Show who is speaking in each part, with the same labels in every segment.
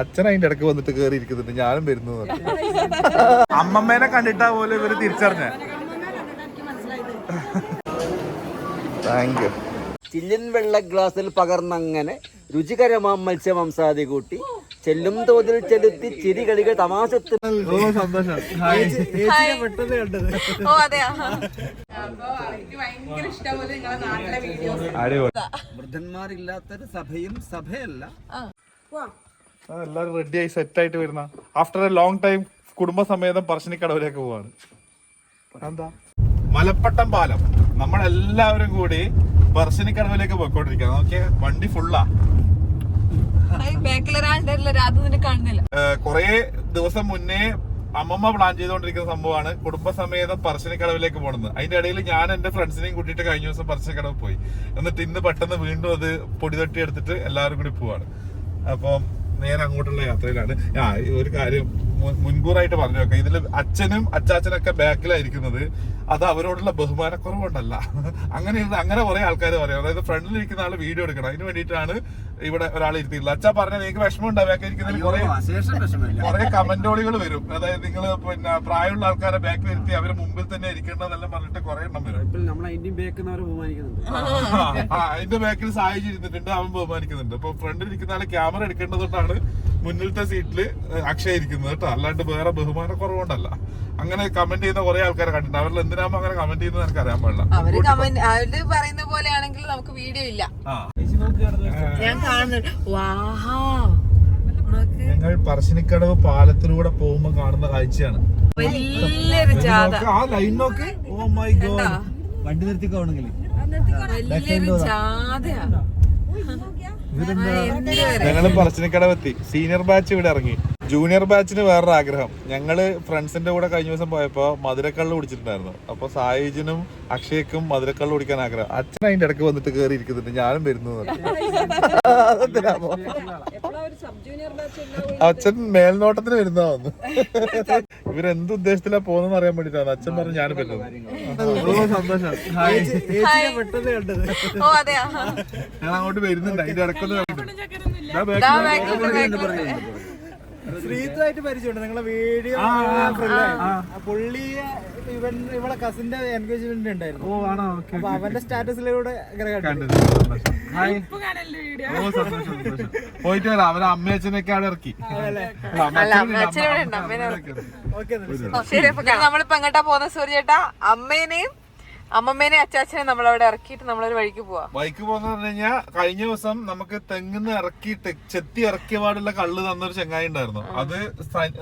Speaker 1: അച്ഛൻ അതിന്റെ ഇടയ്ക്ക് വന്നിട്ട് കേറി ഇരിക്കുന്നുണ്ട്. ഞാനും വരുന്നു അമ്മമ്മേനെ കണ്ടിട്ടാ പോലെ ഇവർ തിരിച്ചറിഞ്ഞ. താങ്ക് യു
Speaker 2: ചില്ലിൻ വെള്ള ഗ്ലാസ്സിൽ പകർന്നങ്ങനെ രുചികരമാം മത്സ്യമാംസാദി കൂട്ടി ചെല്ലും തോതിൽ ചെലുത്തി ചിരി കളികൾ
Speaker 1: തമാശത്തിൽ
Speaker 2: വൃദ്ധന്മാരില്ലാത്തൊരു സഭയും സഭയല്ല.
Speaker 1: എല്ലാരും റെഡി ആയി സെറ്റ് ആയിട്ട് വരുന്ന ആഫ്റ്റർ എ ലോങ് ടൈം കുടുംബസമേതം പറശ്ശിനിക്കടവിലേക്ക് പോവാണ്. എന്താ മലപ്പട്ടം പാലം. നമ്മളെല്ലാവരും കൂടി പറശ്ശിനിക്കടവിലേക്ക് പോയിക്കൊണ്ടിരിക്കുക നോക്കിയ വണ്ടി ഫുള്ളാ കൊറേ ദിവസം മുന്നേ അമ്മമ്മ പ്ലാൻ ചെയ്തുകൊണ്ടിരിക്കുന്ന സംഭവമാണ് കുടുംബസമേതം പറശ്ശിനിക്കടവിലേക്ക് പോണത്. അതിന്റെ ഇടയിൽ ഞാൻ എന്റെ ഫ്രണ്ട്സിനെയും കൂട്ടിയിട്ട് കഴിഞ്ഞ ദിവസം പറശ്ശിനിക്കടവ് പോയി. എന്നിട്ട് ഇന്ന് പെട്ടെന്ന് വീണ്ടും അത് പൊടി തട്ടി എടുത്തിട്ട് എല്ലാവരും കൂടി പോവാണ്. അപ്പം നേരെ അങ്ങോട്ടുള്ള യാത്രയിലാണ്. ആ ഒരു കാര്യം മുൻകൂറായിട്ട് പറഞ്ഞു വെക്കാം. ഇതിൽ അച്ഛനും അച്ചാച്ചനൊക്കെ ബാക്കിലായിരിക്കുന്നത് അത് അവരോടുള്ള ബഹുമാനക്കുറവുണ്ടല്ല അങ്ങനെ അങ്ങനെ കുറെ ആൾക്കാർ പറയാം. അതായത് ഫ്രണ്ടിൽ ഇരിക്കുന്ന ആൾ വീഡിയോ എടുക്കണം. അതിന് വേണ്ടിയിട്ടാണ് ഇവിടെ ഒരാൾ ഇരുത്തിയില്ല അച്ഛാ പറഞ്ഞ നിങ്ങൾക്ക് വിഷമം ഉണ്ടാവും ബാക്കി ഇരിക്കുന്നതിൽ കുറെ കമന്റോളികൾ വരും. അതായത് നിങ്ങൾ പിന്നെ പ്രായമുള്ള ആൾക്കാരെ ബാക്കിൽ ഇരുത്തി അവരെ മുമ്പിൽ തന്നെ ഇരിക്കേണ്ടതെല്ലാം പറഞ്ഞിട്ട് കുറെ എണ്ണം വരും. അതിന്റെ ബാക്കിൽ സഹായിച്ചിരുന്നിട്ടുണ്ട് അവൻ ബഹുമാനിക്കുന്നുണ്ട്. അപ്പൊ ഫ്രണ്ടിൽ ഇരിക്കുന്ന ആളെ ക്യാമറ എടുക്കേണ്ടതുകൊണ്ടാണ് മുന്നിലത്തെ സീറ്റിൽ അക്ഷയ ഇരിക്കുന്നത് കേട്ടോ. അല്ലാണ്ട് വേറെ ബഹുമാന കുറവുണ്ടല്ല അങ്ങനെ കമന്റ് ചെയ്യുന്ന കുറെ ആൾക്കാരെ കണ്ടിട്ടുണ്ട്. അവരിൽ എന്തിനാകുമ്പോ അങ്ങനെ കമന്റ് ചെയ്യുന്നത് എനിക്ക് അറിയാൻ പാടില്ല.
Speaker 3: അവർ കമന്റ് അവർ പറയുന്ന പോലെയാണെങ്കിൽ നമുക്ക് വീഡിയോ ഇല്ല. ഞാൻ കാണുന്നുണ്ട് വാഹാ
Speaker 1: ഞങ്ങൾ പറശ്ശിനിക്കടവ് പാലത്തിലൂടെ പോകുമ്പോ കാണുന്ന കാഴ്ചയാണ്. ആ ലൈൻ നോക്ക്. ഓ മൈ ഗോഡ്
Speaker 2: വണ്ടി നിർത്തിക്കോണെങ്കിൽ
Speaker 3: വലിയൊരു
Speaker 1: ഞങ്ങൾ പറശ്ശിനിക്കടവെത്തി. സീനിയർ ബാച്ച് ഇവിടെ ഇറങ്ങി. ജൂനിയർ ബാച്ചിന് വേറൊരു ആഗ്രഹം. ഞങ്ങൾ ഫ്രണ്ട്സിന്റെ കൂടെ കഴിഞ്ഞ ദിവസം പോയപ്പോ മധുരക്കള്ള് കുടിച്ചിട്ടുണ്ടായിരുന്നു. അപ്പൊ സായിജിനും അക്ഷയക്കും മധുരക്കള്ള് കുടിക്കാൻ ആഗ്രഹം. അച്ഛൻ അതിന്റെ ഇടയ്ക്ക് വന്നിട്ട് കേറി ഇരിക്കുന്നുണ്ട്. ഞാനും വരുന്നു? അച്ഛൻ മേൽനോട്ടത്തിന് വരുന്നതാ വന്നു. ഇവരെന്ത് ഉദ്ദേശത്തിലാ പോകുന്നെന്ന് അറിയാൻ വേണ്ടിട്ടാണ് അച്ഛൻ പറഞ്ഞു ഞാനും വരുന്നത് ഓ, സന്തോഷം. ഹായ്.
Speaker 3: ഓ അതെ
Speaker 1: ഞാൻ അങ്ങോട്ട് വരുന്നുണ്ട്. അതിന്റെ ഇടയ്ക്കൊന്ന്
Speaker 4: ശ്രീതുമായിട്ട് പരിചയമുണ്ട്. നിങ്ങളെ വീഡിയോ പുള്ളി ഇവൻ ഇവളെ കസിന്റെ എൻഗേജ്മെന്റ് ഉണ്ടായിരുന്നു.
Speaker 1: ഓ ആണോ? ഓക്കെ
Speaker 4: അപ്പൊ അവന്റെ സ്റ്റാറ്റസിലൂടെ
Speaker 1: പോയിട്ട് വരാം. അവരെ അമ്മയച്ഛനൊക്കെ അവിടെ ഇറക്കി.
Speaker 3: നമ്മളിപ്പോ എങ്ങോട്ടാ പോകുന്ന? സൂര്യ ചേട്ടാ അമ്മേനെയും അമ്മമ്മേനെയും അച്ചാച്ചനെ നമ്മളവിടെ ഇറക്കിയിട്ട് നമ്മളൊരു വഴിക്ക് പോവാ.
Speaker 1: ബൈക്ക് പോകുന്ന പറഞ്ഞു കഴിഞ്ഞാൽ കഴിഞ്ഞ ദിവസം നമുക്ക് തെങ്ങിന്ന് ഇറക്കിയിട്ട് ചെത്തി ഇറക്കിയ പാടുള്ള കള്ള് തന്നൊരു ചെങ്ങായി ഉണ്ടായിരുന്നു. അത്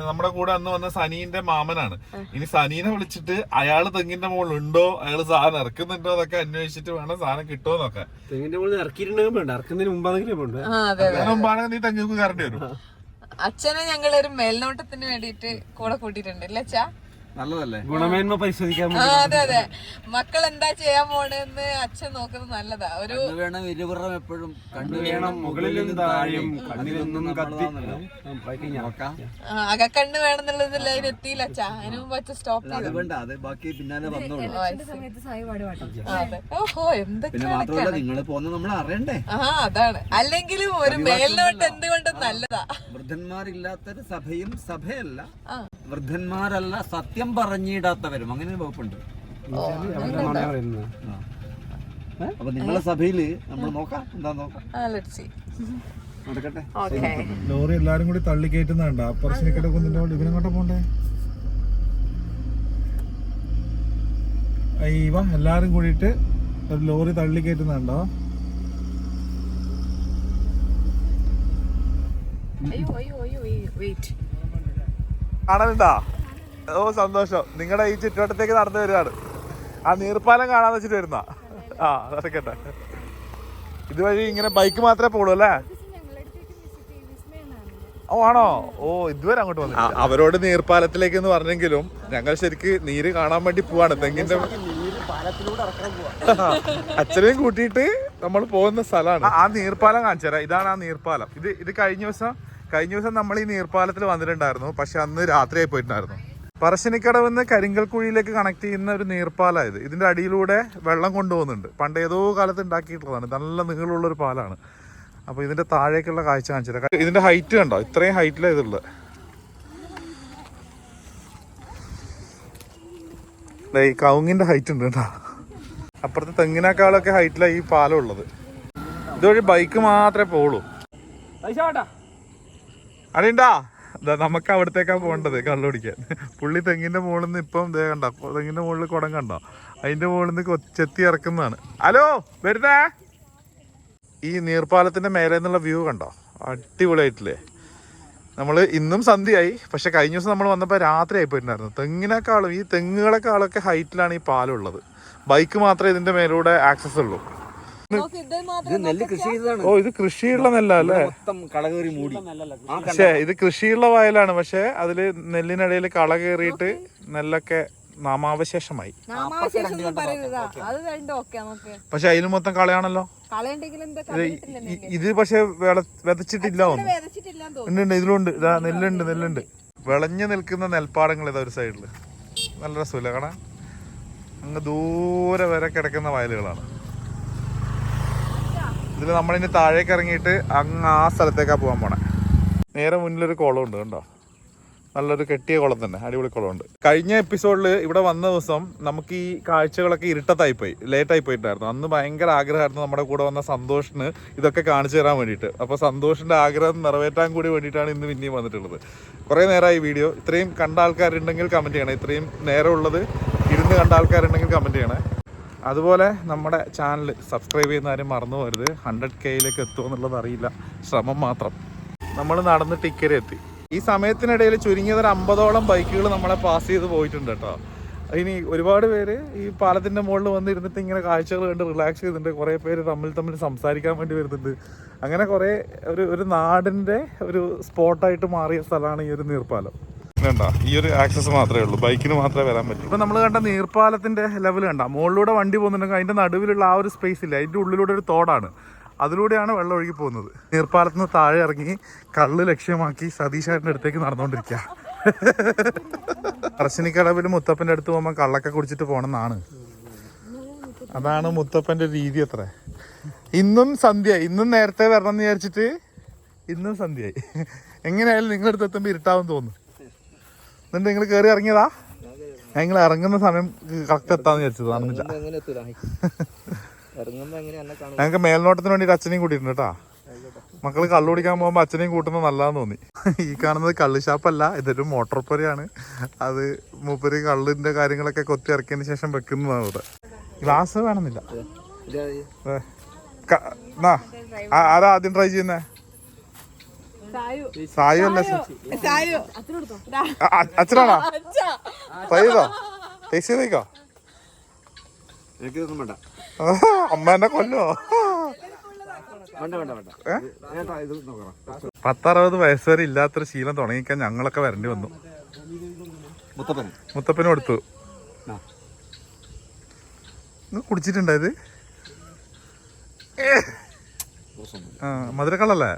Speaker 1: നമ്മുടെ കൂടെ അന്ന് വന്ന സനീന്റെ മാമനാണ്. ഇനി സനീനെ വിളിച്ചിട്ട് അയാൾ തെങ്ങിന്റെ മുകളിൽ ഉണ്ടോ അയാൾ സാധനം ഇറക്കുന്നുണ്ടോ എന്നൊക്കെ അന്വേഷിച്ചിട്ട് വേണം സാധനം കിട്ടുമോ എന്നൊക്കെ
Speaker 2: തെങ്ങിന്റെ മുകളിൽ ഇറക്കിയിട്ടുണ്ടെങ്കിൽ ഇറക്കുന്നതിന് മുമ്പാണെങ്കിലും
Speaker 1: മുമ്പാണെങ്കിൽ നീ തെങ്ങിക്ക് കയറേണ്ടി വരും.
Speaker 3: അച്ഛനെ ഞങ്ങളൊരു ഒരു മേൽനോട്ടത്തിന് വേണ്ടിയിട്ട് കൂടെ കൂട്ടിയിട്ടുണ്ട്. അല്ലേ അച്ഛാ?
Speaker 2: നല്ലതല്ലേ? ഗുണമേന്മ പരിശോധിക്കാൻ
Speaker 3: അതെ അതെ. മക്കൾ എന്താ ചെയ്യാൻ പോണെന്ന് അച്ഛൻ നോക്കുന്നത് നല്ലതാ. ഒരു
Speaker 2: വേണം ഇരുപുറം എപ്പോഴും. കണ്ണു വേണം മുകളിലും താഴെയും. കണ്ണിലൊന്നും കത്തി നോക്കാം.
Speaker 3: ആ, അകക്കണ്ണ് അതിന് എത്തിയില്ല അച്ഛാ. അതിന് മുമ്പ് അച്ഛൻ സ്റ്റോപ്പ് ചെയ്തു.
Speaker 2: വേണ്ട അത് ബാക്കി പിന്നാലെ വന്നോളൂ.
Speaker 3: ഓഹോ
Speaker 2: മാത്രമല്ല നിങ്ങൾ പോകുന്നത് നമ്മൾ അറിയണ്ടേ?
Speaker 3: ആ അതാണ്. അല്ലെങ്കിലും ഒരു മേലിലോട്ട് എന്തുകൊണ്ടും നല്ലതാ.
Speaker 2: വൃദ്ധന്മാരില്ലാത്തൊരു സഭയും സഭയല്ല. വൃദ്ധന്മാരല്ല സത്യം പറഞ്ഞിടാത്തവരും. അങ്ങനെ ഒരു വകുപ്പുണ്ട്. അപ്പൊ നിങ്ങളെ സഭയിൽ നമ്മൾ നോക്കാം. എന്താ നോക്കാം. നടക്കട്ടെ.
Speaker 1: ലോറി എല്ലാരും കൂടി തള്ളി കയറ്റുന്നുണ്ട് അപ്പറശ്ശിനിക്കട കുന്നിന്റെ കൊണ്ട് ഇവനെങ്ങോട്ടാ പോണ്ടേ? അയ്യവ എല്ലാരും കൂടിയിട്ട് ഒരു ലോറി തള്ളി കയറ്റുന്നുണ്ടോ
Speaker 3: അയ്യോ അയ്യോ അയ്യോ വെയിറ്റ്
Speaker 1: കാണലുണ്ടാ ഓ സന്തോഷം. നിങ്ങളുടെ ഈ ചുറ്റുവട്ടത്തേക്ക് നടന്നു വരുവാണ് ആ നീർപ്പാലം കാണാൻ വെച്ചിട്ട് വരുന്ന. ആ നടക്കട്ടെ. ഇതുവഴി ഇങ്ങനെ ബൈക്ക് മാത്രമേ പോളൂ അല്ലേ? ഓ ആണോ? ഓ ഇതുവരെ അങ്ങോട്ട് വന്നു അവരോട് നീർപ്പാലത്തിലേക്ക് എന്ന് പറഞ്ഞെങ്കിലും ഞങ്ങൾ ശരിക്ക് നീര് കാണാൻ വേണ്ടി പോവാണ്. തെങ്ങിന്റെ അച്ഛനെയും കൂട്ടിയിട്ട് നമ്മൾ പോകുന്ന സ്ഥലമാണ്. ആ നീർപ്പാലം കാണിച്ചു തരാം ഇതാണ് ആ നീർപ്പാലം. ഇത് ഇത് കഴിഞ്ഞ ദിവസം കഴിഞ്ഞ ദിവസം നമ്മൾ ഈ നീർപ്പാലത്തിൽ വന്നിട്ടുണ്ടായിരുന്നു. പക്ഷെ അന്ന് രാത്രിയായി പോയിട്ടുണ്ടായിരുന്നു. പറശ്ശിനിക്കടവിന്ന് കരിങ്കൽക്കുഴിയിലേക്ക് കണക്ട് ചെയ്യുന്ന ഒരു നീർപ്പാലായത് ഇതിന്റെ അടിയിലൂടെ വെള്ളം കൊണ്ടുപോകുന്നുണ്ട്. പണ്ട് ഏതോ കാലത്ത് ഉണ്ടാക്കിയിട്ടുള്ളതാണ്. നല്ല നീളമുള്ള ഒരു പാലാണ്. അപ്പോൾ ഇതിന്റെ താഴേക്കുള്ള കാഴ്ച കാണിച്ചില്ല ഇതിന്റെ ഹൈറ്റ് കണ്ടോ? ഇത്രയും ഹൈറ്റിലാണ് ഇതുള്ളത്. ഈ കവുങ്ങിന്റെ ഹൈറ്റ് ഉണ്ട് കേട്ടോ. അപ്പുറത്തെ തെങ്ങിനേക്കാളൊക്കെ ഹൈറ്റിലാണ് ഈ പാലം ഉള്ളത്. ഇതുവഴി ബൈക്ക് മാത്രമേ പോളൂ അറിയണ്ടാ ദാ നമുക്ക് അവിടത്തേക്കാ പോകേണ്ടത് കള്ളു കുടിക്കാൻ. പുള്ളി തെങ്ങിന്റെ മുകളിൽ നിന്ന് ഇപ്പം ദേ കണ്ട തെങ്ങിന്റെ മുകളിൽ കുടം കണ്ടോ? അതിന്റെ മുകളിൽ നിന്ന് കൊച്ചെത്തി ചെത്തി ഇറക്കുന്നതാണ്. ഹലോ വരുന്നേ? ഈ നീർപ്പാലത്തിന്റെ മേലെ നിന്നുള്ള വ്യൂ കണ്ടോ? അടിപൊളിയായിട്ടില്ലേ? നമ്മൾ ഇന്നും സന്ധ്യയായി പക്ഷെ കഴിഞ്ഞ ദിവസം നമ്മൾ വന്നപ്പോൾ രാത്രി ആയിപ്പോയിട്ടുണ്ടായിരുന്നു. തെങ്ങിനേക്കാളും ഈ തെങ്ങുകളെക്കാളൊക്കെ ഹൈറ്റിലാണ് ഈ പാലം ഉള്ളത് ബൈക്ക് മാത്രമേ ഇതിന്റെ മേലൂടെ ആക്സസ് ഉള്ളൂ. ഓ ഇത് കൃഷിയുള്ള നെല്ല അല്ലേ
Speaker 2: മൊത്തം കളകേറി മൂടി. ആ
Speaker 1: പക്ഷേ ഇത് കൃഷിയുള്ള വയലാണ്. പക്ഷെ അതിൽ നെല്ലിനിടയിൽ കള കയറിയിട്ട് നെല്ലൊക്കെ നാമാവശേഷമായി. പക്ഷെ അതിന് മൊത്തം കളയാണല്ലോ?
Speaker 3: കളയുണ്ടെങ്കിൽ എന്താ
Speaker 1: ഇത് പക്ഷെ വിതച്ചിട്ടില്ല ഒന്നും ഉണ്ട് ഇതിലുണ്ട്. ഇതാ നെല്ലുണ്ട് നെല്ലുണ്ട്. വിളഞ്ഞു നിൽക്കുന്ന നെൽപ്പാടങ്ങൾ ഇതാ ഒരു സൈഡിൽ. നല്ല രസമില്ല കാണാൻ? അങ്ങ് ദൂരെ വരെ കിടക്കുന്ന വയലുകളാണ്. ഇതിൽ നമ്മളിനി താഴേക്ക് ഇറങ്ങിയിട്ട് അങ്ങ് ആ സ്ഥലത്തേക്കാണ് പോകാൻ പോണേ. നേരെ മുന്നിലൊരു കുളം ഉണ്ട് കണ്ടോ? നല്ലൊരു കെട്ടിയ കുളം തന്നെ അടിപൊളി കുളമുണ്ട്. കഴിഞ്ഞ എപ്പിസോഡിൽ ഇവിടെ വന്ന ദിവസം നമുക്ക് ഈ കാഴ്ചകളൊക്കെ ഇരുട്ടത്തായിപ്പോയി ലേറ്റായി പോയിട്ടുണ്ടായിരുന്നു. അന്ന് ഭയങ്കര ആഗ്രഹമായിരുന്നു നമ്മുടെ കൂടെ വന്ന സന്തോഷിന് ഇതൊക്കെ കാണിച്ചു തരാൻ വേണ്ടിയിട്ട്. അപ്പോൾ സന്തോഷിന്റെ ആഗ്രഹം നിറവേറ്റാൻ കൂടി വേണ്ടിയിട്ടാണ് ഇന്ന് പിന്നെയും വന്നിട്ടുള്ളത്. കുറേ നേരമായി വീഡിയോ ഇത്രയും കണ്ട ആൾക്കാരുണ്ടെങ്കിൽ കമന്റ് ചെയ്യണം. ഇത്രയും നേരമുള്ളത് ഇരുന്ന് കണ്ട ആൾക്കാരുണ്ടെങ്കിൽ കമന്റ് ചെയ്യണേ. അതുപോലെ നമ്മുടെ ചാനൽ സബ്സ്ക്രൈബ് ചെയ്യുന്ന ആരും മറന്നു പോകരുത്. ഹൺഡ്രഡ് കെയിലേക്ക് എത്തുമോ എന്നുള്ളത് അറിയില്ല. ശ്രമം മാത്രം. നമ്മൾ നടന്ന് ടിക്കറ്റ് എത്തി. ഈ സമയത്തിനിടയിൽ ചുരുങ്ങിയത് ഒരു അമ്പതോളം ബൈക്കുകൾ നമ്മളെ പാസ് ചെയ്ത് പോയിട്ടുണ്ട് കേട്ടോ. ഇനി ഒരുപാട് പേര് ഈ പാലത്തിന്റെ മുകളിൽ വന്നിരുന്നിട്ട് ഇങ്ങനെ കാഴ്ചകൾ കണ്ട് റിലാക്സ് ചെയ്തിട്ടുണ്ട്. കുറേ പേര് തമ്മിൽ തമ്മിൽ സംസാരിക്കാൻ വേണ്ടി വരുന്നുണ്ട്. അങ്ങനെ കുറേ ഒരു ഒരു നാടിന്റെ ഒരു സ്പോട്ടായിട്ട് മാറിയ സ്ഥലമാണ് ഈ ഒരു നീർപ്പാലം. വേണ്ട ഈ ഒരു ആക്സസ് മാത്രമേ ഉള്ളൂ. ബൈക്കിന് മാത്രമേ വരാൻ പറ്റൂ. ഇപ്പൊ നമ്മൾ കണ്ട നീർപ്പാലത്തിന്റെ ലെവൽ കണ്ട. മുകളിലൂടെ വണ്ടി പോകുന്നുണ്ടെങ്കിൽ അതിന്റെ നടുവിലുള്ള ആ ഒരു സ്പേസ് ഇല്ല. അതിന്റെ ഉള്ളിലൂടെ ഒരു തോടാണ്. അതിലൂടെയാണ് വെള്ളം ഒഴുകി പോകുന്നത്. നീർപ്പാലത്ത് നിന്ന് താഴെ ഇറങ്ങി കള്ള് ലക്ഷ്യമാക്കി സതീശാരന്റെ അടുത്തേക്ക് നടന്നുകൊണ്ടിരിക്കുക പറശ്ശിനിക്കടവിൽ മുത്തപ്പന്റെ അടുത്ത് പോകുമ്പോൾ കള്ളൊക്കെ കുടിച്ചിട്ട് പോകണമെന്നാണ് അതാണ് മുത്തപ്പന്റെ രീതി അത്ര. ഇന്നും സന്ധ്യ ഇന്നും നേരത്തെ വരണം എന്ന് വിചാരിച്ചിട്ട് ഇന്നും സന്ധ്യയായി. എങ്ങനെയായാലും നിങ്ങളുടെ അടുത്ത് എത്തുമ്പോൾ ഇരുട്ടാവും തോന്നുന്നു. എന്നിട്ട് നിങ്ങൾ കയറി ഇറങ്ങിയതാ? നിങ്ങൾ ഇറങ്ങുന്ന സമയം കറക്റ്റ് എത്താന്ന് വിചാരിച്ചത് നടന്നില്ല
Speaker 2: കാണും
Speaker 1: ഞങ്ങൾക്ക് മേൽനോട്ടത്തിന് വേണ്ടി അച്ഛനെയും കൂട്ടിയിട്ടുണ്ട് കേട്ടാ. മക്കൾ കള്ളു കുടിക്കാൻ പോകുമ്പോൾ അച്ഛനെയും കൂട്ടുന്നത് നല്ലതാന്ന് തോന്നി. ഈ കാണുന്നത് കള്ള് ഷാപ്പല്ല ഇതൊരു മോട്ടോർ പുരയാണ്. അത് മൂപ്പര് കള്ളിന്റെ കാര്യങ്ങളൊക്കെ കൊത്തി ഇറക്കിയതിന് ശേഷം വെക്കുന്നതാണ് ഇവിടെ. ഗ്ലാസ് വേണമെന്നില്ല. ആരാ ആദ്യം ട്രൈ ചെയ്യുന്നേ?
Speaker 3: സായു.
Speaker 1: സായു അല്ലേ അച്ഛനാണോ? ചെയ്തോ ടേസ്റ്റ് ചെയ്തേക്കോ
Speaker 2: എനിക്കിതൊന്നും വേണ്ട.
Speaker 1: അമ്മ എന്നെ കൊല്ലോ
Speaker 2: വേണ്ട വേണ്ട വേണ്ട.
Speaker 1: ഏ?
Speaker 2: ഇത് നോക്കണം.
Speaker 1: പത്തറുപത് വയസ്സ് വരെ ഇല്ലാത്തൊരു ശീലം തുടങ്ങിക്കാൻ ഞങ്ങളൊക്കെ വരേണ്ടി വന്നു.
Speaker 2: മുത്തപ്പൻ.
Speaker 1: മുത്തപ്പനും കൊടുത്തു കുടിച്ചിട്ടുണ്ടായത് ആ മധുരക്കള്ളല്ലേ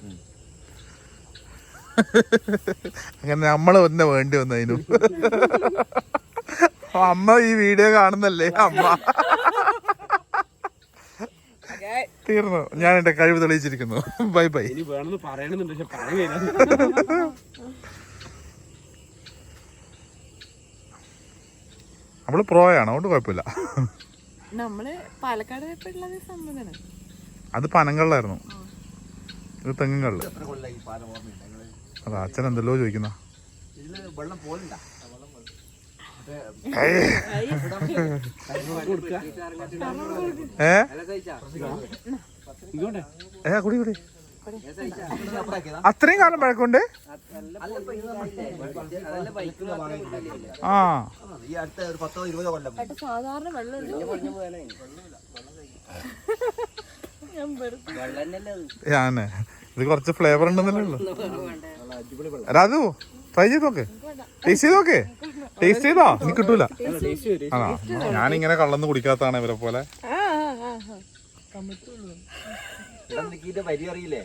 Speaker 1: അങ്ങനെ നമ്മൾ ഒന്നെ വേണ്ടി വന്നു അതിനു അമ്മ ഈ വീഡിയോ കാണുന്നല്ലേ അമ്മ? തീർന്നു. ഞാൻ എന്റെ കഴിവ് തെളിയിച്ചിരിക്കുന്നു. Bye bye. നമ്മൾ പ്രോയാണ് അതുകൊണ്ട് കുഴപ്പമില്ല.
Speaker 3: നമ്മൾ പാലക്കാട്
Speaker 1: അത് പനങ്ങളിലായിരുന്നു ഇത് തെങ്ങുകളിൽ അതാ അച്ഛൻ എന്തല്ലോ ചോദിക്കുന്ന.
Speaker 2: ഇതിൽ വെള്ളം പോലുണ്ട.
Speaker 1: ഏ? കുടി കുടി. അത്രയും കാലം പഴക്കമുണ്ട്? ആ. ഞാൻ ഇത്. കുറച്ച് ഫ്ലേവർ ഉണ്ടെന്നല്ലേ ഉള്ളു. രാജു ട്രൈ ചെയ്ത് നോക്ക്. ടേസ്റ്റ് ചെയ്ത് നോക്ക്. ടേസ്റ്റ് ചെയ്താ? നീ കിട്ടൂല. ആണോ? ഞാനിങ്ങനെ കള്ളന്ന് കുടിക്കാത്തതാണ് ഇവരെ പോലെ.
Speaker 2: അറിയില്ലേ?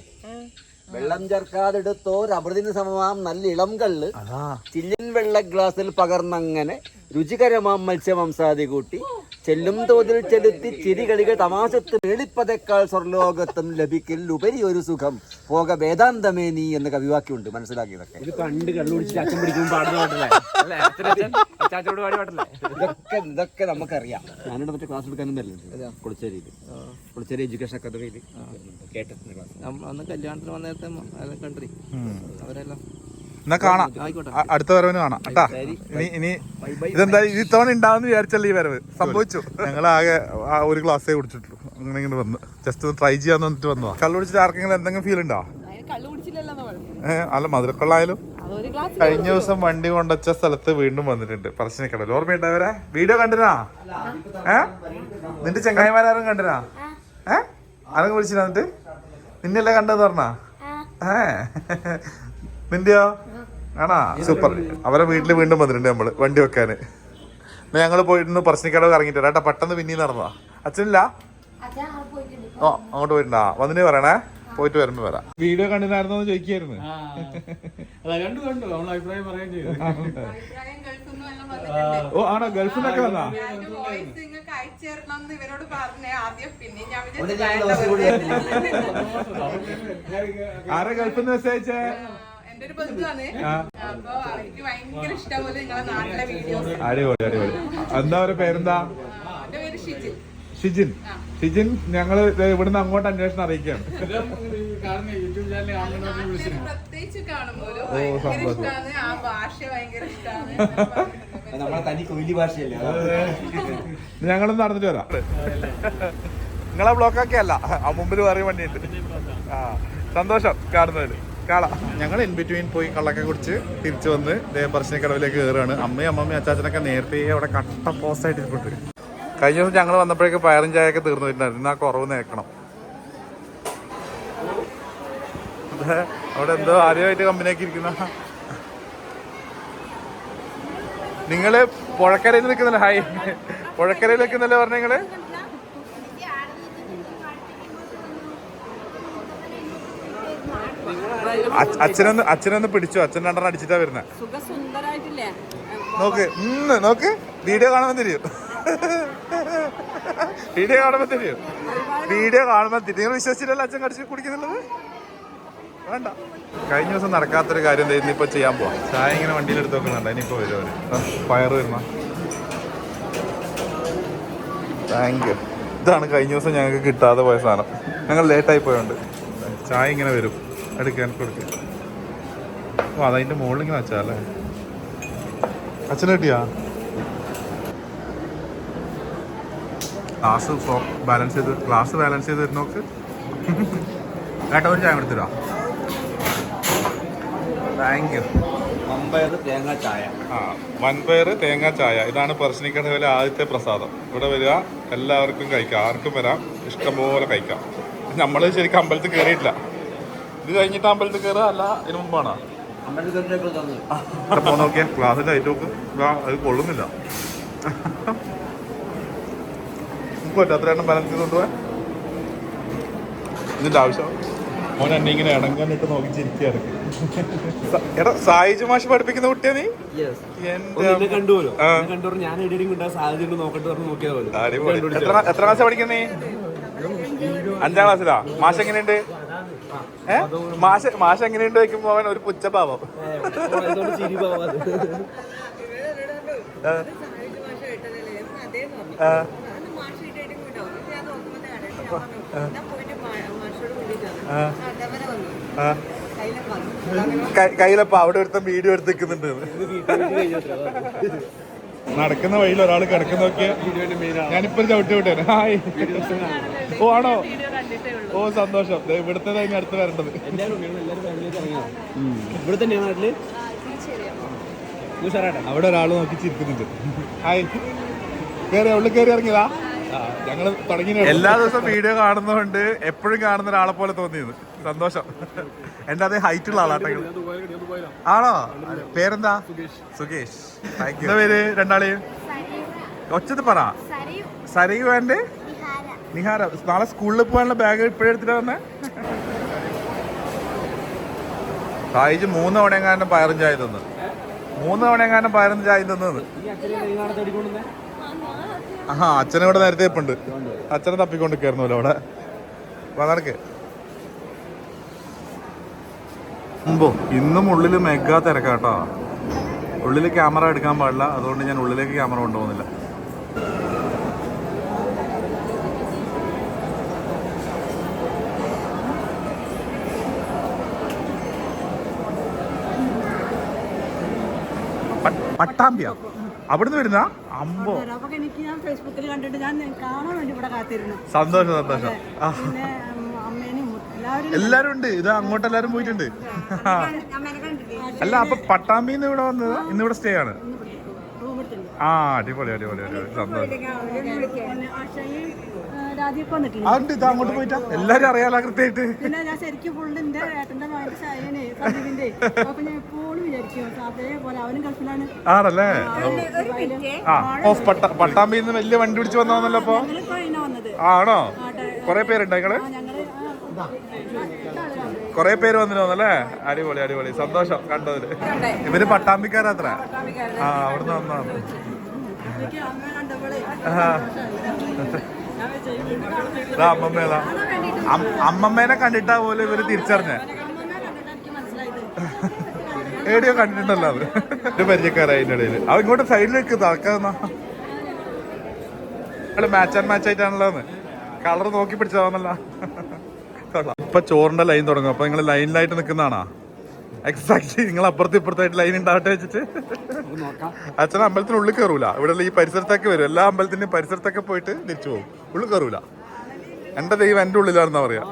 Speaker 2: വെള്ളം ചേർക്കാതെടുത്തോ അമൃതിന് സമമാം നല്ല ഇളം കള്ള്.
Speaker 1: അതാ.
Speaker 2: ചില്ലിൻ വെള്ള ഗ്ലാസ്സിൽ പകർന്നങ്ങനെ രുചികരമാം മത്സ്യമാംസാദി കൂട്ടി ചെല്ലും തോതിൽ ചെലുത്തി ചിരികളികൾ തമാശത്ത് മേളിപ്പതേക്കാൾ സ്വർലോകത്തും ലഭിക്കൽ ഉപരി ഒരു സുഖം. പോക വേദാന്തമേ നീ എന്ന കവിവാക്യമുണ്ട്. മനസ്സിലാക്കിയതൊക്കെ.
Speaker 4: ഇത് പണ്ട് കള്ളുപിടിച്ച് അച്ഛൻ പിടിക്കുമ്പോൾ പാടുന്ന പാട്ടല്ലേ?
Speaker 2: ഇതൊക്കെ ഇതൊക്കെ നമുക്കറിയാം. ഞാനിവിടെ മറ്റേ ക്ലാസ് എടുക്കാനും വരലുണ്ട് കുളിച്ചേരി കുളച്ചേരി എഡ്യൂക്കേഷൻ അക്കാദമിയിൽ കേട്ടിട്ടുണ്ട് ക്ലാസ്.
Speaker 5: അന്ന് കല്യാണത്തിന് വന്നേരത്തെ കണ്ടി അവരെല്ലാം
Speaker 1: എന്നാ കാണാം. അടുത്ത വരവിന് കാണാം. കേട്ടാ ഇനി ഇനി ഇതെന്താ ഇത് ഇത്തവണ ഉണ്ടാവുന്ന വിചാരിച്ചല്ലേ ഈ വരവ്? സംഭവിച്ചു. ഞങ്ങൾ ആകെ ആ ഒരു ഗ്ലാസ്സേ കുടിച്ചിട്ടുള്ളൂ. അങ്ങനെ ഇങ്ങനെ വന്ന്. ജസ്റ്റ് ഒന്ന് ട്രൈ ചെയ്യാന്ന് വന്നിട്ട് വന്നു കള്ളു കുടിച്ചിട്ട് ആർക്കെങ്കിലും എന്തെങ്കിലും ഫീൽ ഉണ്ടോ?
Speaker 3: കള്ളു കുടിച്ചില്ലല്ലോ നമ്മൾ
Speaker 1: ഏഹ് അല്ല മധുരക്കൊള്ളായാലും. കഴിഞ്ഞ ദിവസം വണ്ടി കൊണ്ടുവച്ച സ്ഥലത്ത് വീണ്ടും വന്നിട്ടുണ്ട്. പറശ്ശിനിക്കടൽ ഓർമ്മയുണ്ടവരെ വീഡിയോ കണ്ടിനാ ഏ? നിന്റെ ചെങ്ങായിമാരും കണ്ടിനാ ഏ? ആരും വിളിച്ചിരുന്നിട്ട് നിന്നെയല്ലേ കണ്ടെന്ന് പറഞ്ഞാ? ഏ? നിന്റെയോ? ആണാ? സൂപ്പർ. അവരെ വീട്ടിൽ വീണ്ടും വന്നിട്ടുണ്ട് നമ്മൾ. വണ്ടി വെക്കാന് എന്നാ ഞങ്ങൾ പോയിരുന്നു പറശ്ശിനിക്കടവ് ഇറങ്ങിട്ട് ഏട്ടാ പെട്ടെന്ന് പിന്നീ നടന്നതാ. അച്ഛനില്ല? ഓ അങ്ങോട്ട് പോയിട്ടുണ്ടാ? വന്നിട്ട് പറയണേ. പോയിട്ട് വരുമ്പോ വരാം. വീഡിയോ കണ്ടിനായിരുന്നോ ചോദിക്കായിരുന്നു.
Speaker 4: അതാ കണ്ടു കണ്ടു. നമ്മൾ അഭിപ്രായം പറയുകയും ചെയ്തു.
Speaker 3: അഭിപ്രായം ഗൾഫിൽ എല്ലാം വന്നിട്ടുണ്ട്.
Speaker 1: ഓ ആണോ? ഗൾഫിലൊക്കെ വന്നാ? ആരാ ഗൾഫിന്ന് എന്ന് മെസ്സേജ് അയച്ചേ?
Speaker 3: എന്റെ ഒരു ബന്ധുവാണ്. അപ്പൊ അവർക്ക് ഭയങ്കര ഇഷ്ടം പോലെ നിങ്ങളെ നാട്ടിലെ വീഡിയോസ്
Speaker 1: അടിപൊളി അടിപൊളി. എന്താ അവരുടെ പേരെന്താ?
Speaker 3: എന്റെ പേര് ഷിജിൽ
Speaker 1: ഷിജിൻ. ഷിജിൻ ഞങ്ങൾ ദേ ഇവിടുന്ന് അങ്ങോട്ട് അന്വേഷണം അറിയിക്കുകയാണ്.
Speaker 3: പ്രത്യേകിച്ച് ഭയങ്കര. ഇഷ്ടമാണ് ആ ഭാഷ ഭയങ്കര ഇഷ്ടമാണ്
Speaker 1: ഞങ്ങളും നടന്നിട്ട് വരാം. നിങ്ങളെ ബ്ലോക്കൊക്കെ അല്ല ആ മുമ്പിൽ വേറെ വണ്ടിയുണ്ട്. ആ സന്തോഷം കാണുന്നതിൽ കാണാം ഞങ്ങൾ ഇൻ ബിറ്റ്വീൻ പോയി കള്ളൊക്കെ കുടിച്ച് തിരിച്ചു വന്ന് പറശ്ശിനിക്കടവിലേക്ക് കയറുകയാണ് അമ്മയും അമ്മയും അച്ചാച്ചനൊക്കെ നേരത്തെ അവിടെ കട്ട പോസ്റ്റായിട്ട് ഇരിപ്പുണ്ട് കഴിഞ്ഞ ദിവസം ഞങ്ങൾ വന്നപ്പോഴേക്ക് പയറും ചായയൊക്കെ തീർന്നു വരുന്നുണ്ടായിരുന്നു ആ കുറവ് നേക്കണം. അവിടെ എന്തോ ആദ്യമായിട്ട് കമ്പനിയാക്കി ഇരിക്കുന്ന. നിങ്ങൾ പുഴക്കരയിൽ നിൽക്കുന്നില്ല? ഹായ് പുഴക്കരയിൽ നിൽക്കുന്നില്ല പറഞ്ഞ നിങ്ങൾ? അച്ഛനൊന്ന് അച്ഛനൊന്ന് പിടിച്ചു. അച്ഛൻ രണ്ടെണ്ണം അടിച്ചിട്ടാ വരുന്നത് നോക്ക് ഉം, നോക്ക് വീഡിയോ കാണുമ്പോൾ തിരിയും. വീഡിയോ കാണുമ്പോൾ തിരിയും. വീഡിയോ കാണുമ്പോൾ തിരി നിങ്ങൾ വിശ്വസിച്ചില്ലല്ലോ അച്ഛൻ കടിച്ച് കുടിക്കുന്നുള്ളത്? വേണ്ട. കഴിഞ്ഞ ദിവസം നടക്കാത്തൊരു കാര്യം ഇന്നിപ്പോ ചെയ്യാൻ പോവാം. ചായ ഇങ്ങനെ വണ്ടിയിൽ എടുത്ത് നോക്കുന്നുണ്ട് ഇനിയിപ്പോ വരും പയറ് വരുന്ന? താങ്ക് യു ഇതാണ് കഴിഞ്ഞ ദിവസം ഞങ്ങൾക്ക് കിട്ടാതെ പോയ സാധനം. ഞങ്ങൾ ലേറ്റായി പോയോണ്ട്. ചായ ഇങ്ങനെ വരും. എടുക്കാൻ കൊടുക്കും. ഓ അതതിന്റെ മുകളിൽ ഇങ്ങനെ വെച്ചാലേ അച്ഛനെ കിട്ടിയാ? ക്ലാസ് ബാലൻസ് ചെയ്ത് ക്ലാസ് ബാലൻസ് ചെയ്ത് തരുന്ന നോക്ക് ഏട്ടാ ഒരു ചായ എടുത്തിരാ താങ്ക് യു
Speaker 2: മമ്പയർ തേങ്ങ ചായ.
Speaker 1: ആ വൻപയർ തേങ്ങാ ചായ. ഇതാണ് പറശ്ശിനിക്കടവിലെ ആദ്യത്തെ പ്രസാദം. ഇവിടെ വരിക എല്ലാവർക്കും കഴിക്കാം. ആർക്കും വരാം ഇഷ്ടംപോലെ കഴിക്കാം. നമ്മൾ ശരിക്കും അമ്പലത്തിൽ കയറിയിട്ടില്ല ഇത് കഴിഞ്ഞിട്ട് അമ്പലത്തിൽ കയറുക അല്ല ഇതിനു മുമ്പാണോ? പോ നോക്കിയാ നോക്ക്. അത് കൊള്ളുന്നില്ല. നമുക്ക് പറ്റാത്ത എണ്ണം ബാലൻസ് ചെയ്ത് കൊണ്ടുപോവാൻ? ഇതിന്റെ ആവശ്യം? മോൻ എന്നെ ഇങ്ങനെ ഇടങ്ങാനിട്ട് നോക്കി എടാ സായിജ് മാഷ് പഠിപ്പിക്കുന്ന കുട്ടിയാ നീ. എത്ര എത്ര ക്ലാസ് പഠിക്കുന്നേ അഞ്ചാം ക്ലാസ്സിലാ? മാഷ് എങ്ങനെയുണ്ട്? മാഷ് മാഷ എങ്ങനെയുണ്ട് വെക്കുമ്പോ അവൻ ഒരു പുച്ഛഭാവം. കയ്യിലപ്പ അവിടെ ഒരുത്തം വീഡിയോ എടുത്ത് നിൽക്കുന്നുണ്ട്. നടക്കുന്ന വഴിയിൽ ഒരാൾ കിടക്കുന്ന നോക്കിയ ഞാനിപ്പോ ചവിട്ടി വിട്ടേനെ ഹായ്. ഓ ആണോ? ഓ സന്തോഷം. ദേ ഇവിടുത്തെ കഴിഞ്ഞ അടുത്ത് വരേണ്ടത്. അവിടെ ഒരാൾ നോക്കി ചിരിക്കുന്നുണ്ട്. ഹായ്. കേറി ഉള്ളിൽ കയറി ഇറങ്ങിയതാ. ഞങ്ങൾ എല്ലാ ദിവസവും വീഡിയോ കാണുന്നതുകൊണ്ട് എപ്പോഴും കാണുന്ന ഒരാളെ പോലെ തോന്നിയത്. സന്തോഷം. എന്റെ അതേ ഹൈറ്റ് ഉള്ള ആളാട്ടെ ആണോ? പേരെന്താ? സുകേഷ്. താങ്ക് യു പേര് രണ്ടാളെയും? ഒച്ചത് പറ. സരയു വേണ്ടേ നിഹാര. നാളെ സ്കൂളിൽ പോകാനുള്ള ബാഗ് ഇപ്പോഴെടുത്തിട്ട് വന്നേ? സായിജ് മൂന്ന് തവണ എങ്ങാനും പയറും ചായ തന്നു. മൂന്ന് തവണ എങ്ങാനും പയറും ചായ തന്നത്
Speaker 4: ഈ അച്ഛനെ കൈനാടത്ത് അടിക്കൊണ്ടുവന്നേ
Speaker 1: ആഹാ അച്ഛൻ ഇവിടെ നേരത്തെ ഇപ്പുണ്ട്. അച്ഛനെ തപ്പിക്കൊണ്ട് കയറുന്നല്ലോ അവിടെ? വാ, നടക്ക്. മുമ്പോ ഇന്നും ഉള്ളിൽ മെഗാ തിരക്കാട്ടോ ഉള്ളിൽ ക്യാമറ എടുക്കാൻ പാടില്ല അതുകൊണ്ട് ഞാൻ ഉള്ളിലേക്ക് ക്യാമറ കൊണ്ടുപോകുന്നില്ല. പട്ടാമ്പിയ? അവിടുന്ന് വരുന്ന? അമ്പോ.
Speaker 6: അപ്പൊ എനിക്ക് ഞാൻ ഫേസ്ബുക്കിൽ കണ്ടിട്ട് ഞാൻ കാണാൻ വേണ്ടി ഇവിടെ കാത്തിരുന്നു.
Speaker 1: സന്തോഷം സന്തോഷം.
Speaker 6: പിന്നെ അമ്മേനെയും എല്ലാവരും
Speaker 1: എല്ലാരും ഉണ്ട്. ഇത് അങ്ങോട്ട് എല്ലാരും പോയിട്ടുണ്ട്. അല്ല അപ്പൊ പട്ടാമ്പിന്ന് ഇവിടെ വന്നത് ഇന്ന് ഇവിടെ സ്റ്റേ ആണ്
Speaker 6: റൂം എടുത്തില്ല
Speaker 1: ആ അടിപൊളി അടിപൊളി അടിപൊളി. സന്തോഷം. അതുണ്ട് ഇത് അങ്ങോട്ട് പോയിട്ടാ. എല്ലാരും അറിയാലോ കൃത്യമായിട്ട്.
Speaker 6: പിന്നെ ഞാൻ ശരിക്കും ഫുള്ള് എന്റെ ഏട്ടന്റെ മകന്റെ ഷയനെ സന്ദീപിന്റെ അപ്പൊ ഞാൻ എപ്പോഴും വിചാരിക്കും അതേപോലെ അവനും ഗൾഫിലാണ്.
Speaker 1: ആണല്ലേ? ആ ഓഫ് പട്ട നിന്ന് വലിയ വണ്ടി പിടിച്ച് വന്നാന്നല്ലോ അപ്പൊ? ആണോ? കൊറേ പേരുണ്ടോ നിങ്ങൾ
Speaker 6: ആ, ഞങ്ങൾ ആ,
Speaker 1: കൊറേ പേര് വന്നിരുന്നല്ലേ അടിപൊളി അടിപൊളി. സന്തോഷം കണ്ടതിൽ. ഇവർ പട്ടാമ്പിക്കാരാത്ര ആ അവിടുന്ന്
Speaker 6: വന്നാണ്
Speaker 1: ഇതാ അമ്മമ്മേതാ അമ്മമ്മേനെ കണ്ടിട്ടാ പോലെ ഇവർ തിരിച്ചറിഞ്ഞേ. എവിടെയോ കണ്ടിട്ടുണ്ടല്ലോ അത് ഒരു പരിചയക്കാരായി ഇടയിൽ അവ ഇങ്ങോട്ട് സൈഡിലേക്ക് തളക്കാന്ന മാച്ച് ആൻഡ് മാച്ച് ആയിട്ടാണല്ലോ കളർ നോക്കി പിടിച്ചതാന്നല്ല അപ്പൊ ചോറിന്റെ ലൈൻ തുടങ്ങും. അപ്പൊ നിങ്ങൾ ലൈനിലായിട്ട് നിൽക്കുന്നതാണാ എക്സാക്ട്ലി നിങ്ങൾ അപ്പുറത്ത് ഇപ്പുറത്തായിട്ട് ലൈൻ ഉണ്ടാവട്ടെ വെച്ചിട്ട്. അച്ഛൻ അമ്പലത്തിനുള്ളിൽ കയറൂല ഇവിടെ ഈ പരിസരത്തൊക്കെ വരും. എല്ലാ അമ്പലത്തിന്റെയും പരിസരത്തൊക്കെ പോയിട്ട് തിരിച്ചു പോകും. ഉള്ളിൽ കയറൂല എന്റെ ദൈവം എന്റെ ഉള്ളിലാണെന്നാ പറയാ.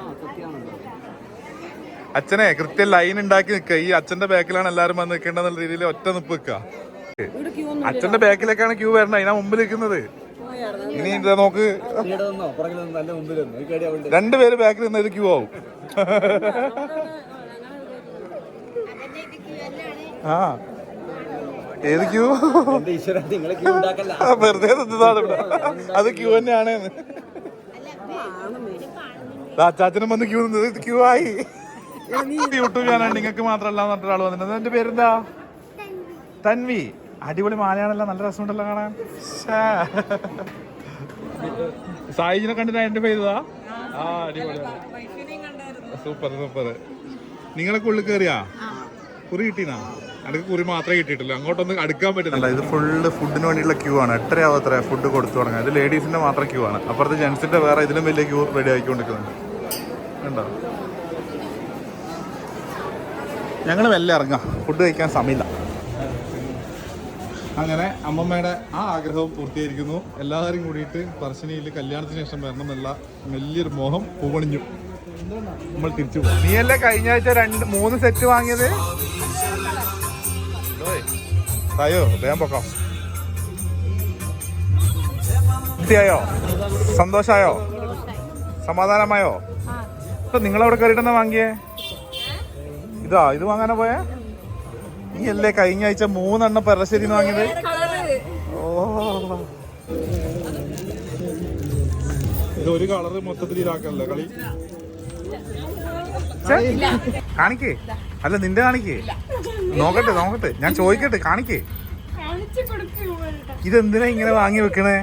Speaker 1: അച്ഛനെ കൃത്യം ലൈൻ ഉണ്ടാക്കി നിൽക്കുക ഈ അച്ഛന്റെ ബാക്കിലാണ് എല്ലാരും വന്ന് നിൽക്കേണ്ടെന്നുള്ള രീതിയിൽ ഒറ്റ നിപ്പ് നിൽക്കുക അച്ഛന്റെ ബാക്കിലേക്കാണ് ക്യൂ വരണത് അതിനാ മുമ്പിൽ നിൽക്കുന്നത് ഇനി ഇതാ നോക്ക്. രണ്ടുപേര് ബാക്കിൽ നിന്ന് ഇത് ക്യൂ ആവും. ആ. ഏത് ക്യൂ? വെറുതെ ഇവിടെ. അത് ക്യൂ തന്നെയാണ്. അച്ചാച്ചനും വന്ന് ക്യൂ നിന്നത് ക്യൂ ആയി. യൂട്യൂബ് ചാനൽ നിങ്ങൾക്ക് മാത്രമല്ല എന്ന് പറഞ്ഞിട്ട് ഒരാൾ വന്നിട്ടുണ്ട്. എന്റെ പേരെന്താ? തൻവി. അടിപൊളി മാലയാണല്ലോ നല്ല രസമുണ്ടല്ലോ കാണാൻ. സായിജിനെ കണ്ടിട്ട് എന്റെ പേരുതാ ആ അടിപൊളിയാണ് സൂപ്പർ സൂപ്പർ. നിങ്ങളൊക്കെ ഉള്ളിൽ കയറിയാ കുറി കിട്ടീനാ? എനിക്ക് കുറി മാത്രമേ കിട്ടിയിട്ടുള്ളൂ. അങ്ങോട്ടൊന്നും അടുക്കാൻ പറ്റുന്നില്ല. ഇത് ഫുള്ള് ഫുഡിന് വേണ്ടിയുള്ള ക്യൂ ആണ്. എട്ടരയാവും അത്ര ഫുഡ് കൊടുത്തു തുടങ്ങാൻ. ഇത് ലേഡീസിന്റെ മാത്രം ക്യൂ ആണ്. അപ്പുറത്ത് ജെൻസിന്റെ വേറെ ഇതിലും വലിയ ക്യൂ റെഡി ആയിക്കൊണ്ടിരിക്കുന്നുണ്ട്. ഉണ്ടോ ഞങ്ങൾ മെല്ലെ ഇറങ്ങാം. ഫുഡ് കഴിക്കാൻ സമയമില്ല. അങ്ങനെ അമ്മമ്മയുടെ ആ ആഗ്രഹവും പൂർത്തീകരിക്കുന്നു. എല്ലാവരും കൂടിയിട്ട് പറശ്ശിനിയിൽ കല്യാണത്തിന് ശേഷം വരണം എന്നുള്ള വലിയൊരു മോഹം പൂവണിഞ്ഞു. നമ്മൾ തിരിച്ചു നീയല്ലേ കഴിഞ്ഞ ആഴ്ച രണ്ട് മൂന്ന് സെറ്റ് വാങ്ങിയത്? തായോ വേഗം പൊക്കാം തൃപ്തിയായോ സന്തോഷായോ സമാധാനമായോ ഇപ്പൊ നിങ്ങളവിടെ കയറിട്ടെന്നാ വാങ്ങിയേ? ഇതാ ഇത് വാങ്ങാനാ പോയേ? നീ അല്ലേ കഴിഞ്ഞ ആഴ്ച മൂന്നെണ്ണം പെരശ്ശേരി വാങ്ങിയത്? ഓ. ഇത് ഒരു കളറ് മൊത്തത്തിൽ ഇതാക്കല്ലേ കളി? കാണിക്കേ. അല്ല നിന്റെ കാണിക്കേ. നോക്കട്ടെ നോക്കട്ടെ. ഞാൻ ചോദിക്കട്ടെ കാണിക്കേ. ഇതെന്തിനാ ഇങ്ങനെ വാങ്ങി വെക്കണേ?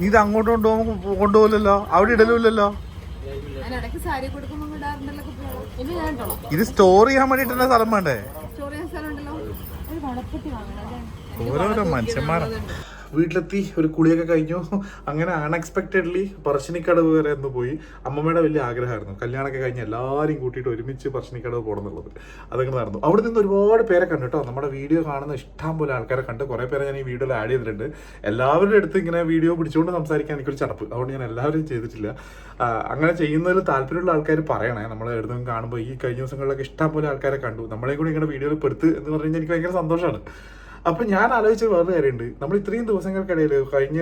Speaker 1: നീ ഇത് അങ്ങോട്ട് കൊണ്ടുപോകുമ്പോ കൊണ്ടുപോകില്ലല്ലോ അവിടെ ഇടലുമില്ലല്ലോ? ഇത് സ്റ്റോർ ചെയ്യാൻ വേണ്ടിട്ടുള്ള സ്ഥലം വേണ്ടേ? ഓരോരോ മനുഷ്യന്മാരാണ് വീട്ടിലെത്തി ഒരു കുളിയൊക്കെ കഴിഞ്ഞു. അങ്ങനെ അൺഎക്സ്പെക്റ്റഡ്ലി പറശ്ശിനിക്കടവ് വരെ ഒന്ന് പോയി. അമ്മമ്മയുടെ വലിയ ആഗ്രഹമായിരുന്നു. കല്യാണമൊക്കെ കഴിഞ്ഞ് എല്ലാവരും കൂട്ടിയിട്ട് ഒരുമിച്ച് പറശ്ശിനിക്കടവ് പോകണം എന്നുള്ളത് അതങ്ങനെ നടന്നു. അവിടെ നിന്ന് ഒരുപാട് പേരെ കണ്ടു കേട്ടോ. നമ്മുടെ വീഡിയോ കാണുന്ന ഇഷ്ടം പോലെ ആൾക്കാരെ കണ്ട്. കുറേ പേരെ ഞാൻ ഈ വീഡിയോയിൽ ആഡ് ചെയ്തിട്ടുണ്ട്. എല്ലാവരുടെ അടുത്ത് ഇങ്ങനെ വീഡിയോ പിടിച്ചുകൊണ്ട് സംസാരിക്കാൻ എനിക്കൊരു ചടപ്പ്. അതുകൊണ്ട് ഞാൻ എല്ലാവരും ചെയ്തിട്ടില്ല. അങ്ങനെ ചെയ്യുന്നതിൽ താല്പര്യമുള്ള ആൾക്കാർ പറയണേ. നമ്മൾ എവിടുന്നും കാണുമ്പോൾ ഈ കഴിഞ്ഞ ദിവസങ്ങളിലൊക്കെ ഇഷ്ടം പോലെ ആൾക്കാരെ കണ്ടു. നമ്മളെ കൂടി ഇങ്ങനെ വീഡിയോയിൽ പെടുത്ത് എന്ന് പറഞ്ഞു കഴിഞ്ഞാൽ എനിക്ക് ഭയങ്കര സന്തോഷമാണ്. അപ്പൊ ഞാൻ ആലോചിച്ച വേറൊരു കാര്യമുണ്ട്. നമ്മൾ ഇത്രയും ദിവസങ്ങൾക്കിടയിൽ കഴിഞ്ഞ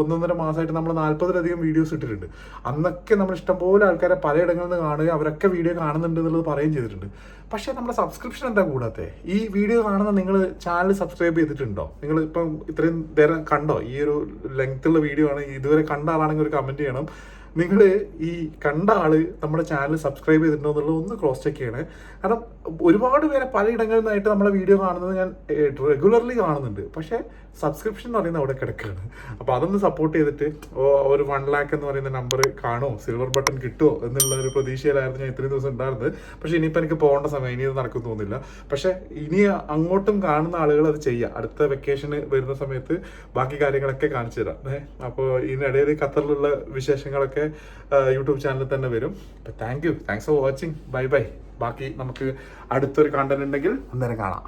Speaker 1: ഒന്നൊന്നര മാസമായിട്ട് നമ്മൾ നാല്പതിലധികം വീഡിയോസ് ഇട്ടിട്ടുണ്ട്. അന്നൊക്കെ നമ്മൾ ഇഷ്ടംപോലെ ആൾക്കാരെ പലയിടങ്ങളിൽ നിന്ന് കാണുക അവരൊക്കെ വീഡിയോ കാണുന്നുണ്ട് എന്നുള്ളത് പറയുകയും ചെയ്തിട്ടുണ്ട്. പക്ഷേ നമ്മുടെ സബ്സ്ക്രിപ്ഷൻ എന്താ കൂടാത്തെ? ഈ വീഡിയോ കാണുന്ന നിങ്ങൾ ചാനൽ സബ്സ്ക്രൈബ് ചെയ്തിട്ടുണ്ടോ? നിങ്ങൾ ഇപ്പം ഇത്രയും നേരം കണ്ടോ? ഈ ഒരു ലെങ്ത്തുള്ള വീഡിയോ ആണ്. ഇതുവരെ കണ്ട ആളാണെങ്കിൽ ഒരു കമന്റ് ചെയ്യണം. നിങ്ങൾ ഈ കണ്ട ആൾ നമ്മുടെ ചാനൽ സബ്സ്ക്രൈബ് ചെയ്തിട്ടുണ്ടോ എന്നുള്ളത് ഒന്ന് ക്രോസ് ചെക്ക് ചെയ്യണേ. കാരണം ഒരുപാട് പേരെ പലയിടങ്ങളിൽ നിന്നായിട്ട് നമ്മളെ വീഡിയോ കാണുന്നത് ഞാൻ റെഗുലർലി കാണുന്നുണ്ട്. പക്ഷേ സബ്സ്ക്രിപ്ഷൻ എന്ന് പറയുന്നത് അവിടെ കിടക്കുകയാണ്. അപ്പോൾ അതൊന്ന് സപ്പോർട്ട് ചെയ്തിട്ട് ഒരു വൺ ലാക്ക് എന്ന് പറയുന്ന നമ്പർ കാണുമോ? സിൽവർ ബട്ടൺ കിട്ടുമോ? എന്നുള്ള ഒരു പ്രതീക്ഷയിലായിരുന്നു ഞാൻ ഇത്രയും ദിവസം ഉണ്ടായിരുന്നത്. പക്ഷേ ഇനിയിപ്പോൾ എനിക്ക് പോകേണ്ട സമയം ഇനി ഇത് നടക്കും തോന്നില്ല പക്ഷേ ഇനി അങ്ങോട്ടും കാണുന്ന ആളുകൾ അത് ചെയ്യുക അടുത്ത വെക്കേഷന് വരുന്ന സമയത്ത് ബാക്കി കാര്യങ്ങളൊക്കെ കാണിച്ചു തരാം. അപ്പോൾ ഇതിനിടയിൽ ഖത്തറിലുള്ള വിശേഷങ്ങളൊക്കെ യൂട്യൂബ് ചാനലിൽ തന്നെ വരും. അപ്പോൾ thank you thanks for watching bye bye ബാക്കി നമുക്ക് അടുത്തൊരു കണ്ടന്റ് ഉണ്ടെങ്കിൽ അന്നേരം കാണാം.